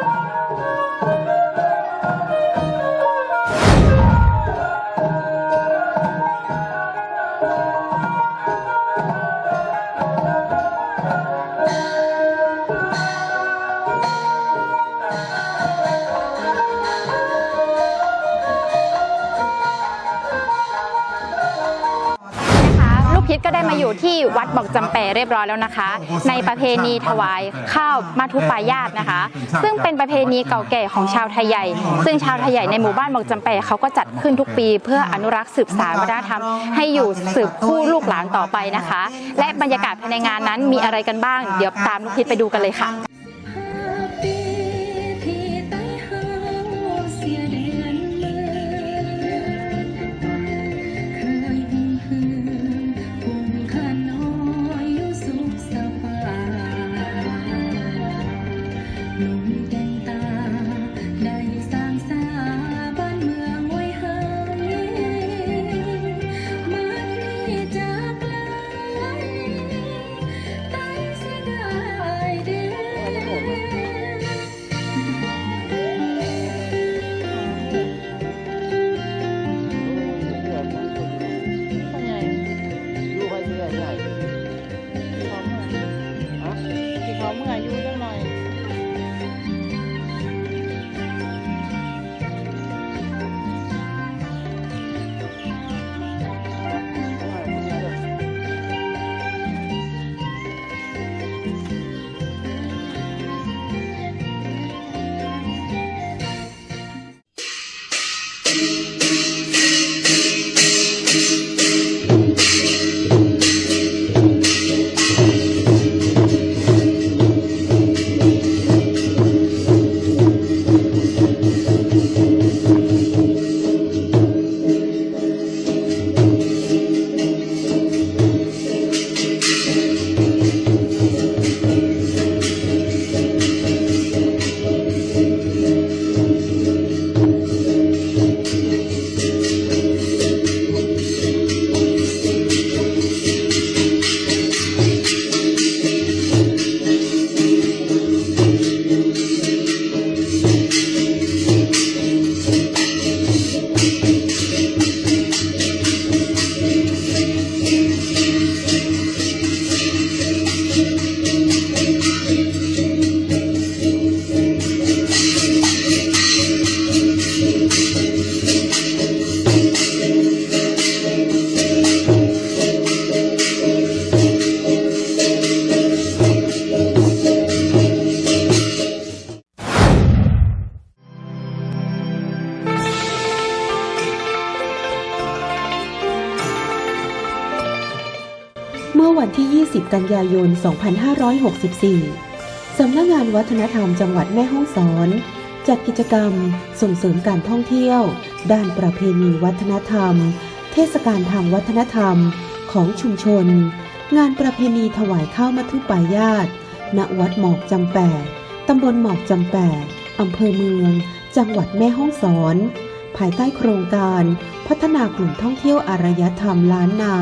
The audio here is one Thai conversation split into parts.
Música พิษก็ได้มาอยู่ที่วัดบอกจำเปเรียบร้อยแล้วนะคะ ในประเพณีถวายข้าวมาทุปายาตนะคะ ซึ่งเป็นประเพณีเก่าแก่ของชาวไทยใหญ่ ซึ่งชาวไทยใหญ่ในหมู่บ้านบอกจำเปเขาก็จัดขึ้นทุกปี เพื่ออนุรักษ์สืบสานวัฒนธรรม ให้อยู่สืบคู่ลูกหลานต่อไปนะคะ และบรรยากาศภายในงานนั้นมีอะไรกันบ้าง เดี๋ยวตามลูกพิษไปดูกันเลยค่ะ เขาเมื่ออายุจังหน่อย กันยายน 2564 สำนักงงานวัฒนธรรมจังหวัดแม่ฮ่องสอน จัดกิจกรรมส่งเสริมการท่องเที่ยว ด้านประเพณีวัฒนธรรม เทศกาลทางวัฒนธรรมของชุมชน งานประเพณีถวายข้าวมัทุปายาตณวัดหมอกจำแปดตำบลหมอกจำแปดอำเภอเมือง จังหวัดแม่ฮ่องสอน ภายใต้โครงการพัฒนากลุ่มท่องเที่ยวอารยธรรมล้านนา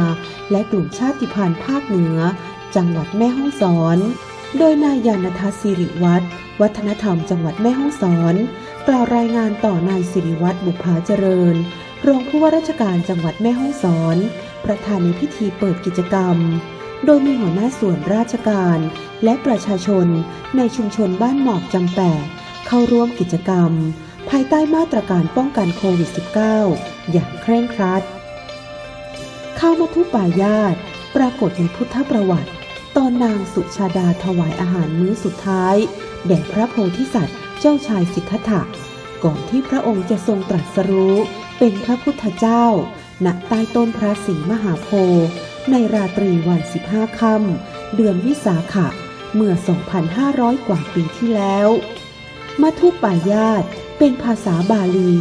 และกลุ่มชาติพันธุ์ภาคเหนือ จังหวัดแม่ฮ่องสอน โดยนายยานทัศสิริวัฒน์วัฒนธรรมจังหวัดแม่ฮ่องสอน กล่าวรายงานต่อนายสิริวัฒน์บุภาเจริญ รองผู้ว่าราชการจังหวัดแม่ฮ่องสอน ประธานในพิธีเปิดกิจกรรม โดยมีหัวหน้าส่วนราชการและประชาชนในชุมชนบ้านหมอกจำแปะเข้าร่วมกิจกรรม ภายใต้มาตรการป้องกันโควิด -19 อย่างเคร่งครัดข้าวมัทุปายาตปรากฏในพุทธประวัติ ตอนนางสุชาดาถวายอาหารมื้อสุดท้าย แด่พระโพธิสัตว์เจ้าชายสิทธัตถะก่อนที่พระองค์จะทรงตรัสรู้ เป็นพระพุทธเจ้าณใต้ต้นพระศรีมหาโพธิ์ในราตรีวัน15ค่ำเดือนวิสาขะ เมื่อ 2,500 กว่าปีที่แล้วมัทุปายาตเป็นภาษาบาลี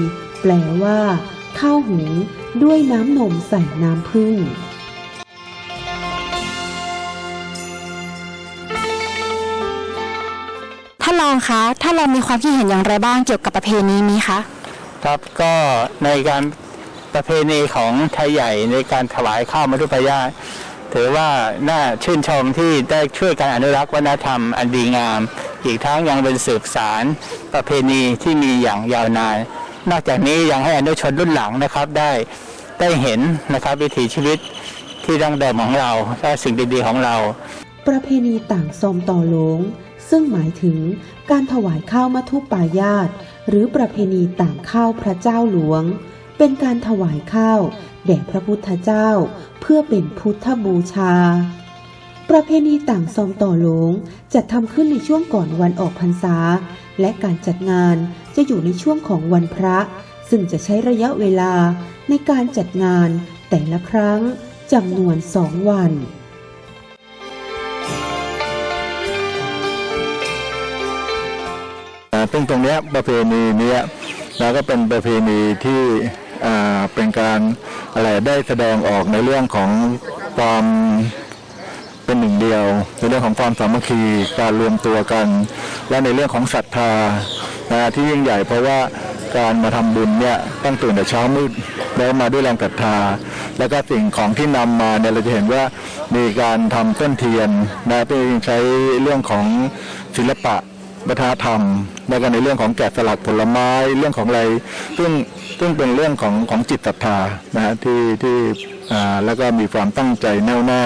แปลว่า ข้าวหุงด้วยน้ำนมใส่น้ำผึ้ง รองคะท่านรองมีความคิดเห็นอย่างไรบ้างเกี่ยวกับประเพณีนี้คะครับก็ในการประเพณีของไทยใหญ่ในการถวายข้าวมัทุปายาตถือว่าน่าชื่นชมที่ได้ช่วยการอนุรักษ์วัฒนธรรมอันดีงาม อีกทั้งยังเป็นสืบสารประเพณีที่มีอย่างยาวนาน นอกจากนี้ยังให้อนุชนรุ่นหลังนะครับได้ได้เห็นนะครับวิถีชีวิตที่ดั้งเดิมของเราและสิ่งดีๆของเรา ประเพณีต่างซอมต่อหลง ซึ่งหมายถึงการถวายข้าวมัทุปายาต หรือประเพณีต่างข้าวพระเจ้าหลวง เป็นการถวายข้าวแด่พระพุทธเจ้า เพื่อเป็นพุทธบูชา ประเพณีต่างซอมต่อหลวงจัดทำขึ้นในช่วงก่อนวันออกพรรษา และการจัดงานจะอยู่ในช่วงของวันพระ ซึ่งจะใช้ระยะเวลาในการจัดงานแต่ละครั้งจำนวนสองวัน ซึ่งตรงนี้ประเพณีเนี้ยนะก็เป็นประเพณีที่เป็นการอะไรได้แสดงออกในเรื่องของความเป็นหนึ่งเดียว ในเรื่องของความสามัคคีการรวมตัวกัน และในเรื่องของศรัทธานะที่ยิ่งใหญ่เพราะว่าการมาทำบุญเนี่ยต้องตื่นแต่เช้ามืดแล้วมาด้วยแรงศรัทธา แล้วก็สิ่งของที่นำมาเนี่ยเราจะเห็นว่ามีการทำต้นเทียนนะเป็นใช้เรื่องของศิลปะ วัฒนธรรม แล้วก็ในเรื่องของแกะสลักผลไม้เรื่องของอะไร ซึ่งซึ่งเป็นเรื่องของของจิตศรัทธานะฮะที่ที่อ่าแล้วก็มีความตั้งใจแน่วแน่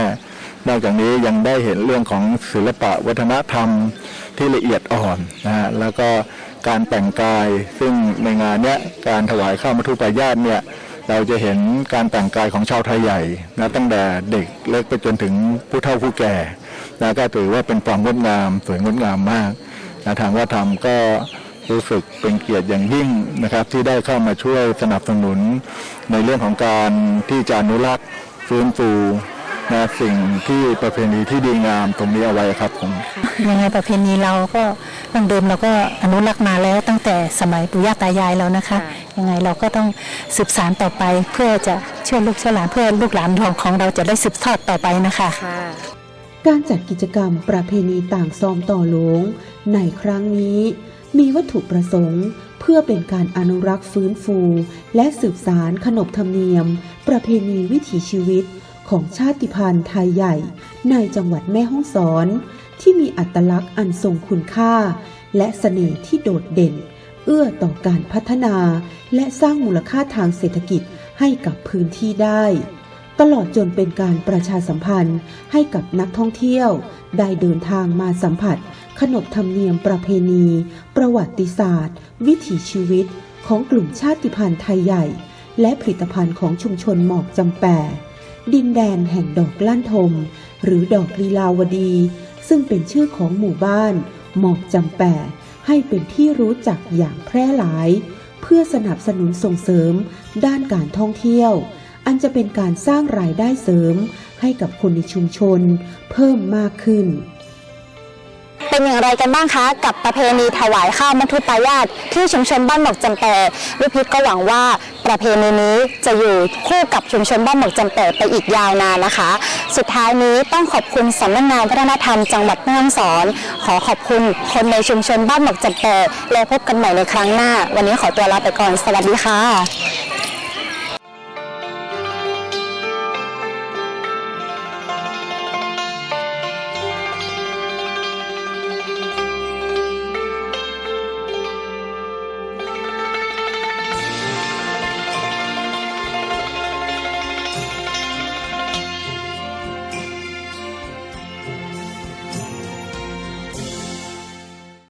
นอกจากนี้ยังได้เห็นเรื่องของศิลปะวัฒนธรรมที่ละเอียดอ่อนนะฮะแล้วก็การแต่งกาย ซึ่งในงานเนี้ยการถวายข้าวมัทุปายาตเนี่ยเราจะเห็นการแต่งกายของชาวไทยใหญ่นะตั้งแต่เด็กเล็กไปจนถึงผู้เฒ่าผู้แก่นะก็ถือว่าเป็นความงดงามสวยงดงามมาก ทางวัฒนธรรมก็รู้สึกเป็นเกียรติอย่างยิ่งนะครับ ที่ได้เข้ามาช่วยสนับสนุนในเรื่องของการที่จะอนุรักษ์ฟื้นฟูนะสิ่งที่ประเพณีที่ดีงามตรงนี้เอาไว้ครับผมยังไงประเพณีเราก็ดั้งเดิมเราก็อนุรักษ์มาแล้วตั้งแต่สมัยปู่ย่าตายายแล้วนะคะ ยังไงเราก็ต้องสืบสานต่อไปเพื่อจะช่วยลูกช่วยหลานเพื่อลูกหลานของของเราจะได้สืบทอดต่อไปนะคะ การจัดกิจกรรมประเพณีต่างซอมต่อหลวงในครั้งนี้ มีวัตถุประสงค์ เพื่อเป็นการอนุรักษ์ฟื้นฟู และสืบสารขนบธรรมเนียม ประเพณีวิถีชีวิตของชาติพันธุ์ไทยใหญ่ ในจังหวัดแม่ฮ่องสอน ที่มีอัตลักษณ์อันทรงคุณค่า และเสน่ห์ที่โดดเด่น เอื้อต่อการพัฒนา และสร้างมูลค่าทางเศรษฐกิจให้กับพื้นที่ได้ ตลอดจนเป็นการประชาสัมพันธ์ให้กับนักท่องเที่ยว ได้เดินทางมาสัมผัส ขนบธรรมเนียมประเพณี ประวัติศาสตร์ วิถีชีวิต ของกลุ่มชาติพันธุ์ไทยใหญ่ และผลิตภัณฑ์ของชุมชนหมอกจำแปดินแดนแห่งดอกลั่นทม หรือดอกลีลาวดี ซึ่งเป็นชื่อของหมู่บ้าน หมอกจำแปให้เป็นที่รู้จักอย่างแพร่หลาย เพื่อสนับสนุนส่งเสริมด้านการท่องเที่ยว อันจะเป็นการสร้างรายได้เสริมให้กับคนในชุมชนเพิ่มมากขึ้นเป็นอย่างไรกันบ้างคะ กับประเพณีถวายข้าวมัทุปายาตที่ชุมชนบ้านหมอกจำแปลูกพิษก็หวังว่าประเพณีนี้จะอยู่คู่กับชุมชนบ้านหมอกจำแปไปอีกยาวนานนะคะ สุดท้ายนี้ต้องขอบคุณสำนักงานวัฒนธรรมจังหวัดแม่ฮ่องสอน ขอขอบคุณคนในชุมชนบ้านหมอกจำแปและพบกันใหม่ในครั้งหน้า วันนี้ขอตัวลาไปก่อนสวัสดีค่ะ